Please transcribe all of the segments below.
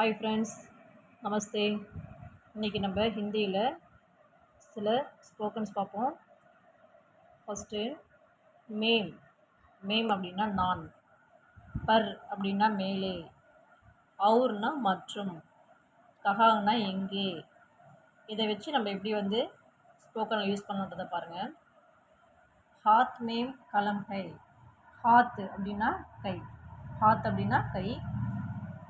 Hi friends நமஸ்தே இன்றைக்கி நம்ம ஹிந்தியில் சில ஸ்போக்கன்ஸ் பார்ப்போம். ஃபஸ்ட்டு மேம் மேம் அப்படின்னா நான். பர் அப்படின்னா மேலே. அவுர்னா மற்றும். கஹாங்னா எங்கே. இதை வச்சு நம்ம எப்படி வந்து ஸ்போக்கனில் யூஸ் பண்ணுன்றதை பாருங்கள் ஹாத் மேம் கலம் கை ஹாத் அப்படின்னா கை. ஹாத் அப்படின்னா கை.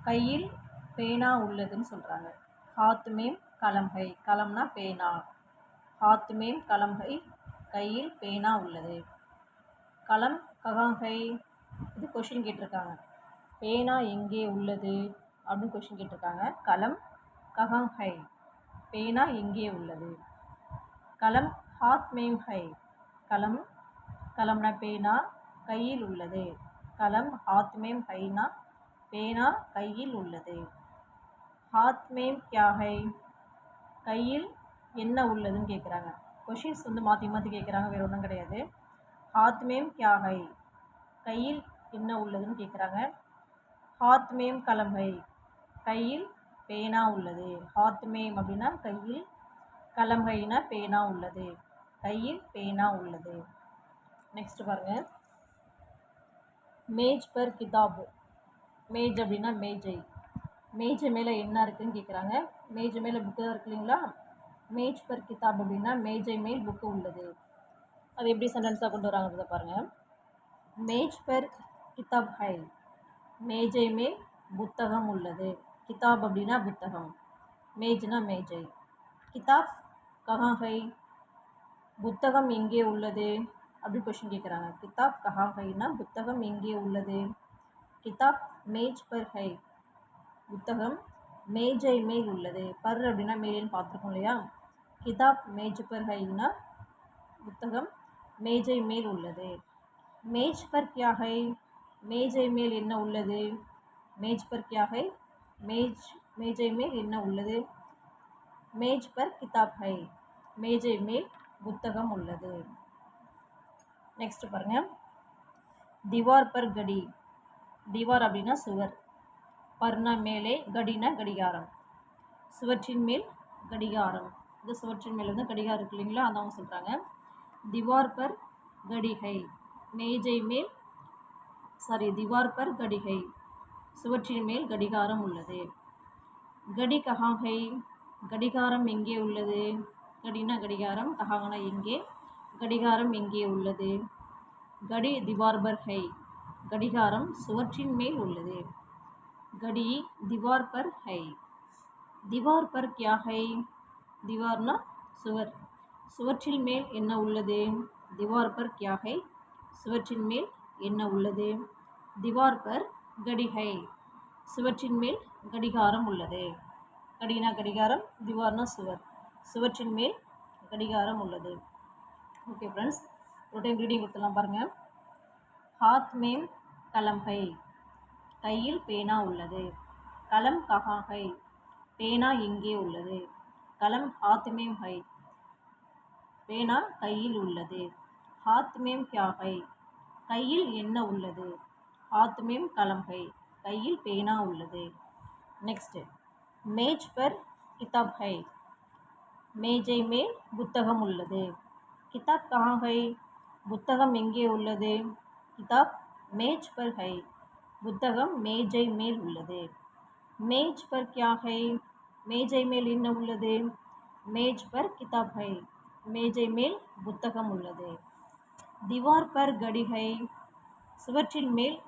கையில் பேனா உள்ளதுன்னு சொல்கிறாங்க ஹாத்துமேம் கலம்கை கலம்னா பேனா. ஹாத்துமேம் கலம்கை கையில் பேனா உள்ளது. கலம் ககாங்கை இது கொஷின் கேட்டிருக்காங்க. பேனா எங்கே உள்ளது? அப்படின்னு கொஷின் கேட்டிருக்காங்க. கலம் ககாங்கை. பேனா எங்கே உள்ளது? கலம் ஹாத் மேம் ஹை கலம் கலம்னா பேனா கையில் உள்ளது. கலம் ஹாத் மேம் ஹைனா பேனா கையில் உள்ளது. ஹாத் மேம் கியா ஹை கையில் என்ன உள்ளதுன்னு கேட்குறாங்க கொஷின்ஸ் வந்து மாற்றி மாற்றி கேட்குறாங்க வேறு ஒன்றும் கிடையாது. ஹாத் மேம் கியா ஹை கையில் என்ன உள்ளதுன்னு கேட்குறாங்க ஹாத் மேம் கலம் ஹை கையில் பேனா உள்ளது. ஹாத் மேம் அப்படின்னா கையில் கலம் ஹைனா பேனா உள்ளது. கையில் பேனா உள்ளது. நெக்ஸ்ட் பாருங்கள் மேஜ் பர் கிதாப் மேஜ் அப்படின்னா மேஜை. மேஜை மேலே என்ன இருக்குதுன்னு கேட்குறாங்க மேஜை மேலே புக்கு தான் இருக்கு இல்லைங்களா? மேஜ் பர் கிதாப் அப்படின்னா மேஜை மேல் புக்கு உள்ளது. அது எப்படி சென்டென்ஸாக கொண்டு வராங்கிறத பாருங்கள் மேஜ் பர் கிதாப் ஹை மேஜை மேல் புத்தகம் உள்ளது. கிதாப் அப்படின்னா புத்தகம். மேஜ்னா மேஜை கிதாப் கஹா ஹை புத்தகம் எங்கே உள்ளது? அப்படி கொஷின் கேட்குறாங்க கிதாப் கஹா ஹைனா புத்தகம் எங்கே உள்ளது? கிதாப் மேஜ் பர் ஹை புத்தகம் மேஜை மேல் உள்ளது. பர் அப்படின்னா மேலேன்னு பார்த்துருக்கோம் இல்லையா? கிதாப் மேஜ் பர் ஹைனா புத்தகம் மேஜை மேல் உள்ளது. மேஜ் பர் கியா ஹை மேஜை மேல் என்ன உள்ளது? மேஜ் பர் கியா ஹை மேஜ் மேஜை மேல் என்ன உள்ளது? மேஜ் பர் கிதாப் ஹை. மேஜை மேல் புத்தகம் உள்ளது. நெக்ஸ்ட் பாருங்கள் திவார் பர் கடி. திவார் அப்படின்னா சுவர். பர்னா மேலே கடினா கடிகாரம். சுவற்றின் மேல் கடிகாரம். இந்த சுவற்றின் மேல் வந்து கடிகாரம் இருக்கு இல்லைங்களா? அதான் சொல்கிறாங்க திவார் பர் கடிகை. மேஜை மேல் சாரி திவார் பர் கடிகை. சுவற்றின் மேல் கடிகாரம் உள்ளது. கடி கஹாகை கடிகாரம் எங்கே உள்ளது? கடினா கடிகாரம் கஹாகனா எங்கே? கடிகாரம் எங்கே உள்ளது? கடி திவார்பர் ஹை கடிகாரம் சுவற்றின் மேல் உள்ளது. கடி திவார் பர் ஹை திவார் பர் கியா ஹை திவார்னா சுவர் சுவற்றின் மேல் என்ன உள்ளது? திவார் பர் கியா ஹை சுவற்றின் மேல் என்ன உள்ளது? திவார் பர் கடிஹை சுவற்றின் மேல் கடிகாரம் உள்ளது। கடினா கடிகாரம் திவார்னா சுவர் சுவற்றின் மேல் கடிகாரம் உள்ளது. ஓகே ஃப்ரெண்ட்ஸ் ஒரு டைம் ரீடிங் கொடுத்துலாம் பாருங்கள் ஹாத் மேம் கலம் ஹை கையில் பேனா உள்ளது. கலம் கஹாஹை பேனா எங்கே உள்ளது? கலம் ஹாத்மேம் ஹை. பேனா கையில் உள்ளது. ஹாத்மேம் ஹை கையில் என்ன உள்ளது? ஹாத்மேம் கலம் ஹை. கையில் பேனா உள்ளது. நெக்ஸ்ட்டு மேஜ் பர் கிதாப் ஹை. மேஜை மேல் புத்தகம் உள்ளது. கிதாப் கஹா புத்தகம் எங்கே உள்ளது? கிதாப் மேஜ் பர் ஹை. புத்தகம் மேஜை மேல் உள்ளது. மேஜ் பர் கியா ஹை மேஜை மேல் என்ன உள்ளது? மேஜ் பர் கிதாப் ஹை மேஜை மேல் புத்தகம் உள்ளது. திவார் பர் கடிகை சுவற்றின் மேல்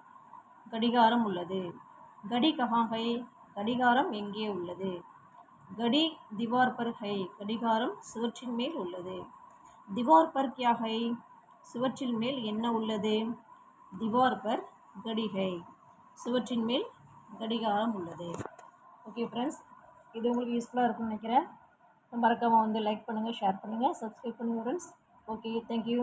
கடிகாரம் உள்ளது. கடி கஹா கடிகாரம் எங்கே உள்ளது? கடி திவார் பர் ஹை கடிகாரம் சுவற்றின் மேல் உள்ளது. திவார் பர் கியா ஹை சுவற்றின் மேல் என்ன உள்ளது? திவார் பர் கடிகை. சுவற்றின் மேல் கடிகாரம் உள்ளது. ஓகே ஃப்ரெண்ட்ஸ் இது உங்களுக்கு யூஸ்ஃபுல்லாக இருக்கும்னு நினைக்கிறேன். மறக்காமல் வந்து லைக் பண்ணுங்கள் ஷேர் பண்ணுங்கள் சப்ஸ்கிரைப் பண்ணுங்கள் ஃப்ரெண்ட்ஸ் ஓகே தேங்க்யூ